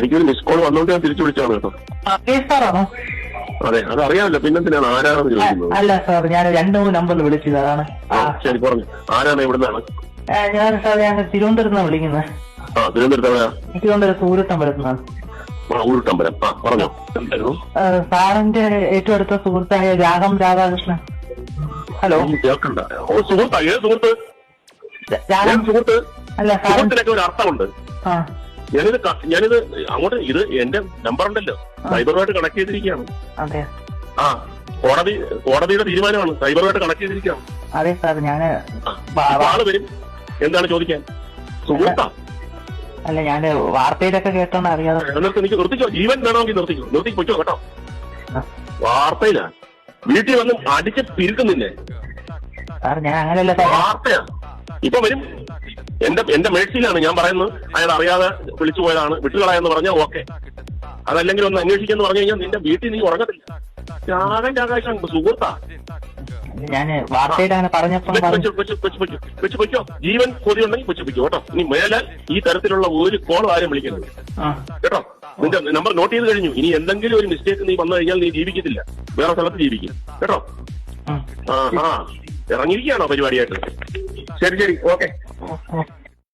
എനിക്കൊരു miss call വന്നോണ്ട് ഞാൻ തിരിച്ചു വിളിച്ചാണ് കേട്ടോ. സാറാണോ അതെ അത് അറിയാമല്ലോ പിന്നെന്തിനാണ് ആരാണെന്ന് ചോദിക്കുന്നത്? അല്ല സാർ ഞാൻ രണ്ട് മൂന്ന് നമ്പറിൽ വിളിച്ചത് അതാണ്. ആ ശരി പറഞ്ഞു. ആരാണ് ഇവിടുന്നാണ്? ആ, ഞാൻ സാർ ഞാൻ തിരുവനന്തപുരത്ത് നിന്നാണ് വിളിക്കുന്നത്. ആ തിരുവനന്തപുരത്ത് എവിടെയാ? തിരുവനന്തപുരം സൂര്യത്തം വരുന്നതാണ് ആ ഊരുട്ടമ്പലം ആ പറഞ്ഞോ. എന്തായിരുന്നു? ആ, സാറിന്റെ ഏറ്റവും അടുത്ത സുഹൃത്തായ രാഗം രാധാകൃഷ്ണൻ. ഹലോ. കേൾക്കണ്ട. ഓ സുഹൃത്താ ഏത് സുഹൃത്ത്? രാ- രാഗം. ഏത് സുഹൃത്ത്? അല്ല സാർ സുഹൃത്തിനൊക്കെ ഒരു അർത്ഥമുണ്ട്. ആ. ഞാനിത് ഞാനിത് അങ്ങോട്ട് ഇത് എന്റെ നമ്പർ ഉണ്ടല്ലോ. സൈബറുമായിട്ട് കണക്ട് ചെയ്തിരിക്കുകയാണ്. ആ കോടതി കോടതിയുടെ തീരുമാനമാണ്. സൈബറുമായിട്ട് കണക്ട് ചെയ്തിരിക്കുകയാണ്. അതെ സാർ വാ- ആൾ വരും. എന്താണ് ചോദിക്കാൻ? സുഹൃത്താ? അല്ല ഞാൻ വാർത്തയിലൊക്കെ കേട്ടോണ്ട് അറിയാതെ എനിക്ക് നിർത്തിക്കോ. ജീവൻ വേണമെങ്കിൽ നിർത്തിക്കോ. നിർത്തി പൊയ്ക്കോ കേട്ടോ. വാർത്തയിലാ. വീട്ടിൽ വന്ന് അടിച്ച് പിരിക്കുന്നില്ലേ? സാർ ഞാൻ അങ്ങനെയല്ല വാർത്തയാ. ഇപ്പൊ വരും. എന്റെ എന്റെ മേഴ്സിയിലാണ് ഞാൻ പറയുന്നത്. അയാൾ അറിയാതെ വിളിച്ചു പോയതാണ്. വിട്ടുകളയെന്ന് പറഞ്ഞാൽ ഓക്കെ. അതല്ലെങ്കിൽ ഒന്ന് അന്വേഷിക്കാന്ന് പറഞ്ഞു കഴിഞ്ഞാൽ നിന്റെ വീട്ടിൽ നീ ഉറങ്ങത്തില്ല. ചാകന്റെ ആകാശം സുഹൃത്താ. ഞാൻ അങ്ങനെ പറഞ്ഞപ്പം ജീവൻ കൊതി ഉണ്ടെങ്കിൽ വെച്ച് വെച്ചോ കേട്ടോ. ഇനി മേലാൽ ഈ തരത്തിലുള്ള ഒരു കോൾ ആരും വിളിക്കരുത്. കേട്ടോ? നിന്റെ നമ്പർ നോട്ട് ചെയ്ത് കഴിഞ്ഞു. ഇനി എന്തെങ്കിലും ഒരു മിസ്റ്റേക്ക് നീ വന്നു കഴിഞ്ഞാൽ നീ ജീവിക്കത്തില്ല. വേറെ സ്ഥലത്ത് ജീവിക്കും. കേട്ടോ? ആ ആ. ഇറങ്ങിയിരിക്കുകയാണോ പരിപാടിയായിട്ട്? ശരി ശരി. ഓക്കെ. ഓ, ഓ.